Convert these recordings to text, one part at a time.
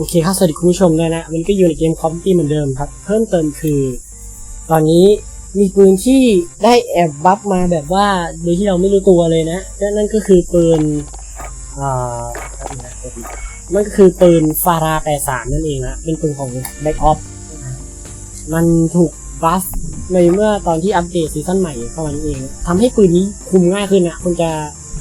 โอเคครับสวัสดีคุณผู้ชมด้วยนะวันก็อยู่ในเกมคอมตี้เหมือนเดิมครับ เพิ่มเติมคือ ตอนนี้มีปืนที่ได้แอบบัฟมาแบบว่าโดยที่เราไม่รู้ตัวเลยนะนั่นก็คือปืนอ่ามันก็คือปืนฟารา83นั่นเองนะเป็นปืนของ Black Ops มันถูกบัฟในเมื่อตอนที่อัปเดตซีซั่นใหม่เข้ามานี่นเองทำให้ปืนนี้คุมง่ายขึ้นนะคุณจะ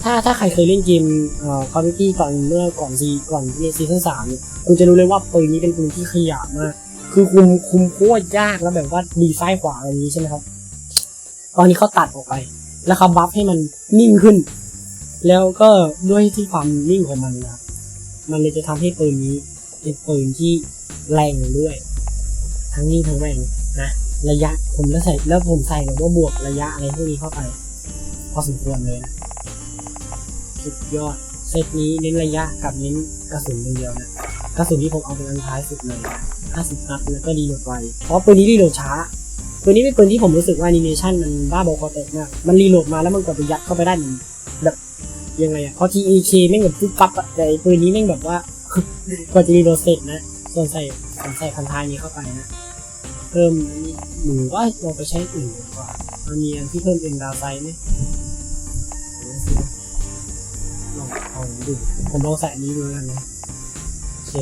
ถ้าถ้าใครเคยเล่นเกมเอ่อคอมพิวตี้ก่อนเมื่อก่อนซีก่อนซีซั่นสามเนี่ยคุณจะรู้เลยว่าปืนนี้เป็นปืนที่ขยะมาก คือคุมคุมโคตรยากแล้วแบบว่าดีไซน์ขวาอะไรอย่างนี้ใช่ไหมครับ ตอนนี้เขาตัดออกไป แล้วเขาบัฟให้มันนิ่งขึ้น แล้วก็ด้วยที่ความนิ่งของมันนะมันเลยจะทำให้ปืนนี้เป็นปืนที่แรงด้วย ทั้งนิ่งทั้งแรงนะระยะผมแล้วใส่แล้วผมใส่แบบว่าบวกระยะอะไรพวกนี้เข้าไปพอสมควรเลยนะ สุดยอด เซตนี้เน้นระยะกับเน้นกระสุนเดียวนะกระสุนที่ผมเอาเป็นอันท้ายสุดเลย50นัดแล้วก็รีโหลดไวเพราะปืนนี้รีโหลดช้าปืนนี้เป็นปืนที่ผมรู้สึกว่าแอนิเมชันมันบ้าบอคอแตกมากมันรีโหลดมาแล้วมันกดไปยัดเข้าไปได้มันแบบยังไงอะเพราะ TAK แม่งแบบปุ๊บปั๊บอะแต่ปืนนี้แม่งแบบว่ากว่าจะรีโหลดเสร็จนะส่วนใส่ผมใส่พันท้ายนี้เข้าไปนะเพิ่มหนูว่าลองไปใช้อื่นดีกว่ามันมีอันที่เพิ่มเป็นดาวไซด์ไหม เดี๋ยวสิลองลองดูผมลองใส่อันนี้ดูแล้วกันนะโอเค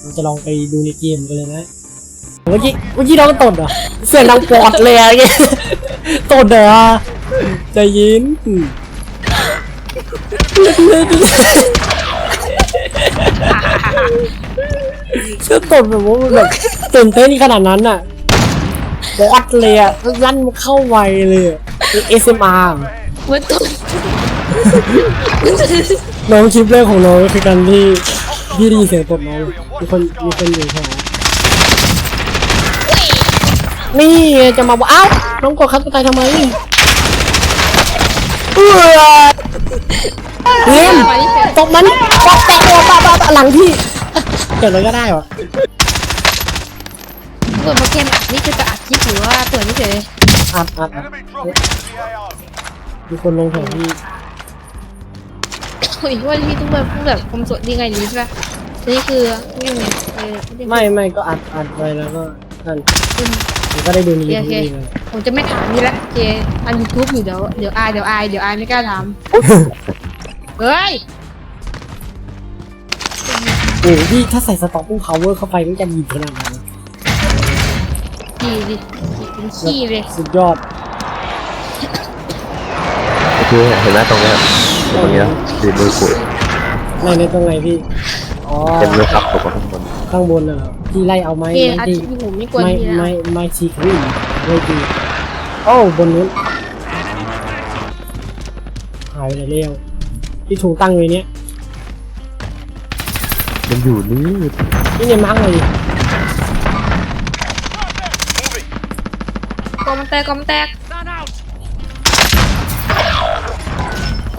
เราจะลองไปดูในเกมกันเลยนะเมื่อกี้เมื่อกี้น้องตดเหรอเสียงดังปอดเลยอะเงี้ยตดเหรอใจเย็นเชื่อตดแบบว่าแบบตื่นเต้นขนาดนั้นอะบอดเลยอะลั่นเข้าไวเลยอะ ASMR มันตกน้องคลิปแรกของน้องก็คือการที่พี่ได้ยินเสียงตดน้องมีคนมีคนอยู่แถวนี่จะมาบอกอ้าวน้องกดคัดตัวตายทำไมเอื้อเนียมตบมันปอกแตกตัวปะปะปะหลังพี่เกิดอะไรก็ได้วะเปิดโปรแกรมอัดนี่คือจะอัดคลิปหรือว่าเปิดนี่เฉยอัดอัด อัด Enemy dropping into the AR. มีคนลงแถวพี่โอ้ยว่าพี่ต้องแบบต้องแบบความสดยังไงนี้ใช่ปะนี่คือนี่ไงเออไม่ไม่ก็อัดอัดไปแล้วก็นั่นผมก็ได้ดูในยูทูบเลยผมจะไม่ถามนี่ละเจอันยูทูบอยู่เดี๋ยวเดี๋ยวอายเดี๋ยวอายเดี๋ยวอายไม่กล้าถามเฮ้ยโอ้โหพี่ถ้าใส่สต็อกพุ่งพาวเวอร์เข้าไปมันจะดีขนาดไหนดีดิเป็นขี้เลยสุดยอด โอเคเห็นไหมตรงเนี้ยตรงเนี้ยดีมือขุดในในตรงไหนพี่ อ๋อเป็นมือขับตกมาข้างบนข้างบนน่ะเหรอพี่ไล่เอาไม้เจไม้อัดที่คลิปผมไม่กวนไม้พี่ไม้นะไม้ชีครีมเลยดีโอ้บนนู้นหายไปไหนเร็วที่ถูกตั้งเลยเนี้ยมันอยู่นี่นี่เนี่ยมาร์กเลยดิกอมันแตกกอมันแตก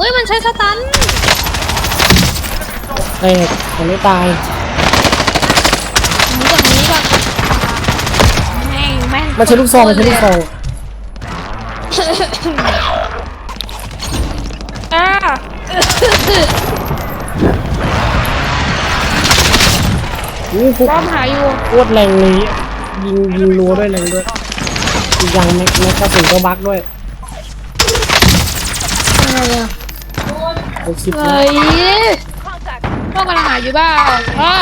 ฮ้ยมันใช้สตันแตกแต่ไม่ตายหมุนก่อนนี้ก่อนแม่งแม่งมันใช้ลูกซองมันใช้ลูกซองอ่าอู้หูป้อมหาอยู่โคตรแรงเลยยิงยิงรัวด้วยแรงด้วยอีกอย่างแม็กแม็กกระสุนก็บักด้วย อะไรอะ เอาชิปเฮ้ยป้อมกำลังหาอยู่บ้าอ่า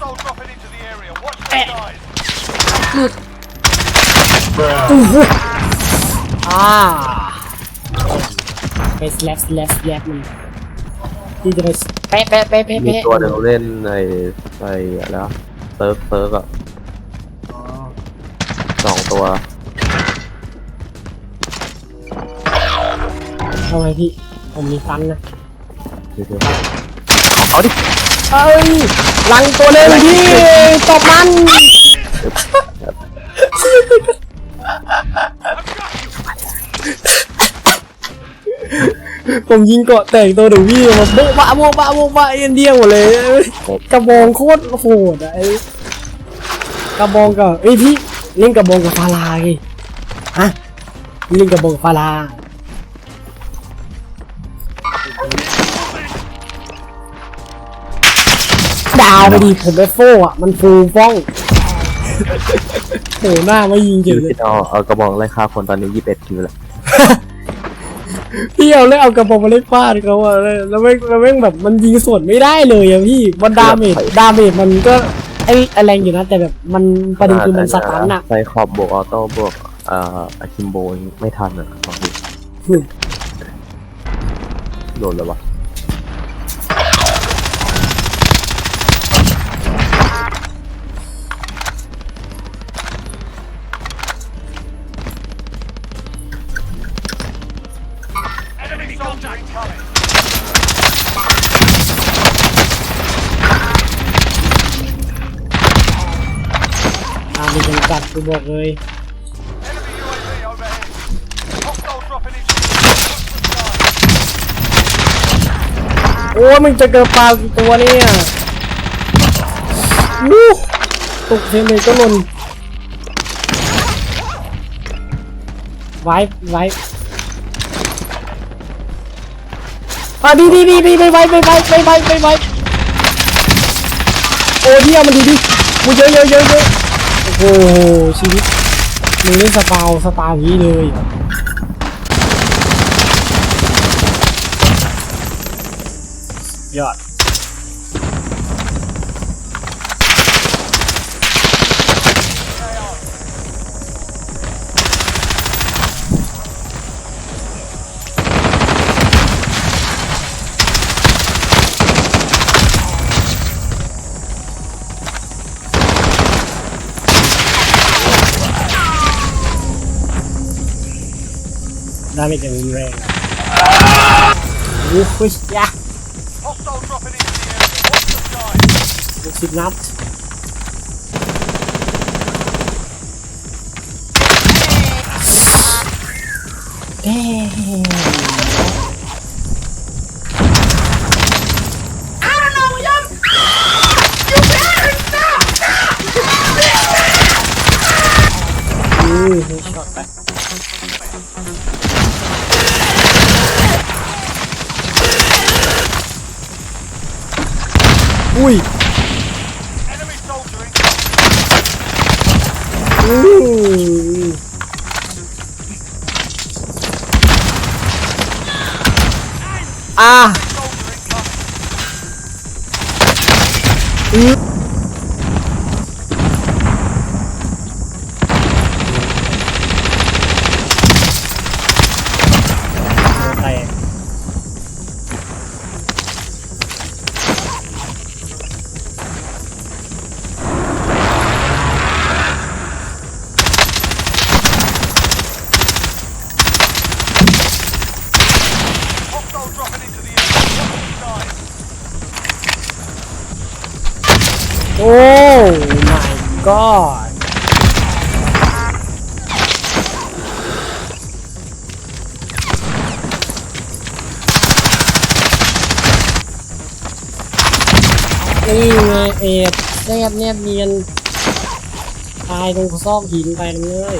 Soul dropping into the area. Watch the skies. อู้หูอ่าไปสแลปสแลปสแลปมันที่จะไปแปะแปะแปะแปะมีแปะตัวหนึ่งเล่นในในอะไรวะเซิร์ฟเซิร์ฟอะอ๋อสองตัว ทำไมพี่ ผมมีฟันนะเดี๋ยวๆเอาดิเอ้ยหลังตัวเล่นพี่ตบมันผมยิงเกาะแตกตัวเดี๋ยวพี่มาโบ๊ะบะโบ๊ะบะโบ๊ะบะเอ็นเดียงหมดเลยกระบองโคตรโหดอะไอ้กระบองกับเอ้ยพี่เล่นกระบองกับฟาลาไงฮะเล่นกระบองกับฟาลา ดาวไปดิผมเอฟโฟอะ มันฟูฟ้องโหหน้าไม่ยิงอเฉยู่ยเลยที่เอาเอากระบอกไล่ฆ่าคนตอนนี้ยี่สิบเอ็ดคิวแล้วพี่เอาเลยเอากระบอกมาเล่นฟาดเขาอะเลยแล้วแม่งแล้วแม่งแบบมันยิงสวนไม่ได้เลยอะพี่มันดาเมจดาเมจมันก็ไอ้ไอ้แรงอยู่นะ แต่แบบมันประเด็นคือมันสตันอะไซคอบบวกออโต้บวกเอ่ออะคิมโบไม่ทันอะบางทีอืม โดนเลยวะ Enemy soldier incoming. ตามเป็นจำกัดกูบอกเลย โอ้ยมึงจะเกิดปลากี่ตัวเนี่ยวู้ตกเทมเลยก็หล่นไว้ไว้อะดีดีดีดีไปไว้ไปไว้ไปไว้ไปไว้โอ้เดียมันดีดิมึงเยอะเยอะเยอะเยอะโอ้โหชีวิตมึงเล่นสปาวสปาวนี้เลย ยอดดาเมจอย่างรุนแรงโอ้โหยะ Hostile dropping into the area. Watch the sky. หกสิบนัดแด อ่า god นี่ไงเอ็ดแนบแนบเนียน ตายตรงซอกหินไปเลย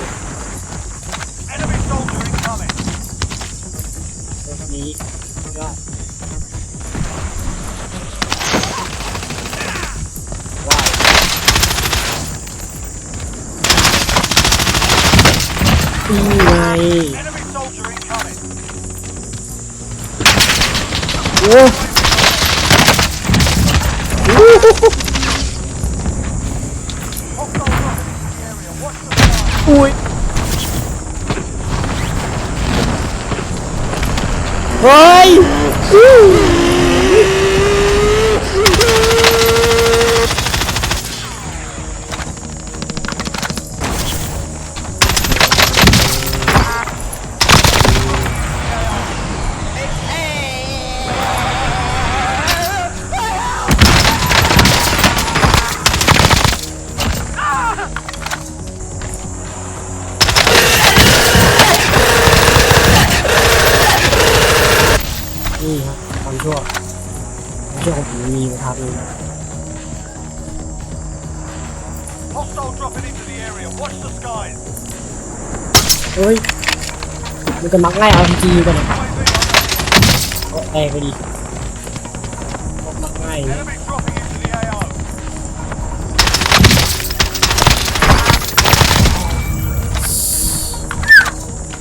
นี่ไง Enemy soldier incoming. โอ้โอ้โห Hostile dropping into the area. Watch the sky. อุ้ยเฮ้ย Watch the skies. เฮ้ย มันก็มักง่ายเอาพีจีกันเนี่ย UAV overhead. ก็แตกไปดิมักง่ายนะ Enemy dropping into the AO.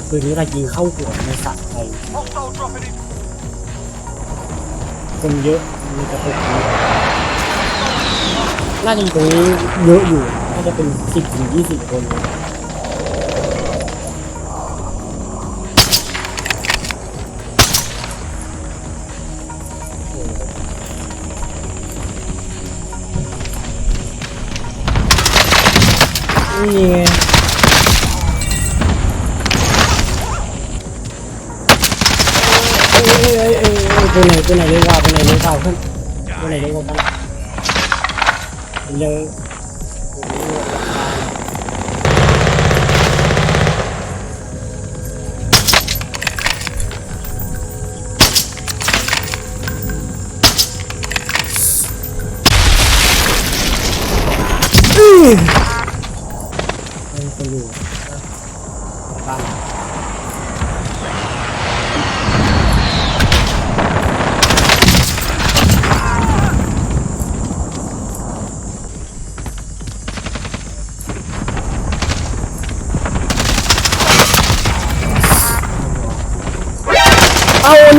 ปืนนี้เรายิงเข้าหัวในสัตว์ไป Hostile dropping in. คนเยอะมันจะตกอยู่น่าจะอยู่ตรงนี้เยอะอยู่ น่าจะเป็นสิบถึงยี่สิบคนนี่ไง ตัวไหนตัวไหนเร็วกว่าตัวไหนเร็วกว่าเพื่อนตัวไหนเร็วกว่ากันผมยังยังคนอยู่บ้าน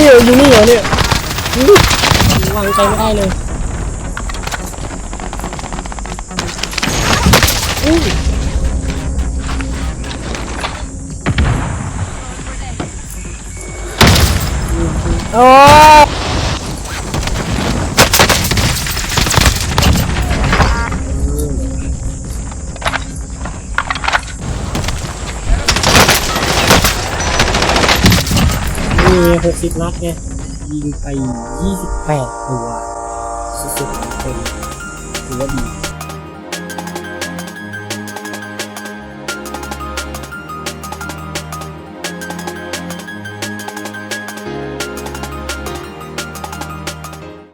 นี่ยอยู่นี่เหรอเนี่ยอุ๊ยวางใจไม่ได้เลยอุ้ยโอ้นี่ หกสิบนัดไงยิงไปยี่สิบแปดตัวสุดๆเป็นถือว่าดี